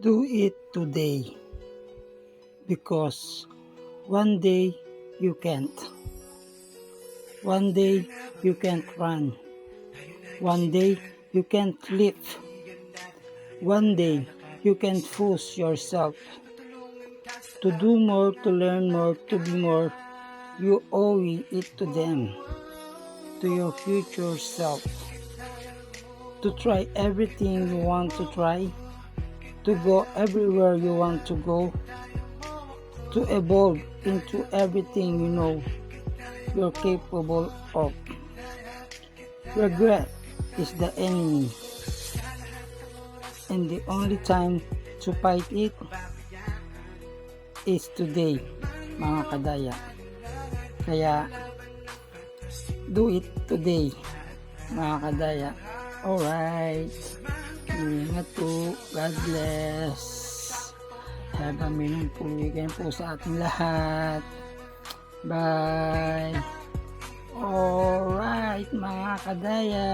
Do it today. Because one day you can't. One day you can't run. One day you can't live. One day you can't force yourself to do more, to learn more, to be more. You owe it to them, to your future self, to try everything you want to try, to go everywhere you want to go, to evolve into everything you know you're capable of. Regret is the enemy, and the only time to fight it is today, mga kadaya. Kaya, do it today, mga kadaya. Alright. Ingat po. God bless. Have a meaningful weekend po sa ating lahat. Bye. Alright, mga kadaya.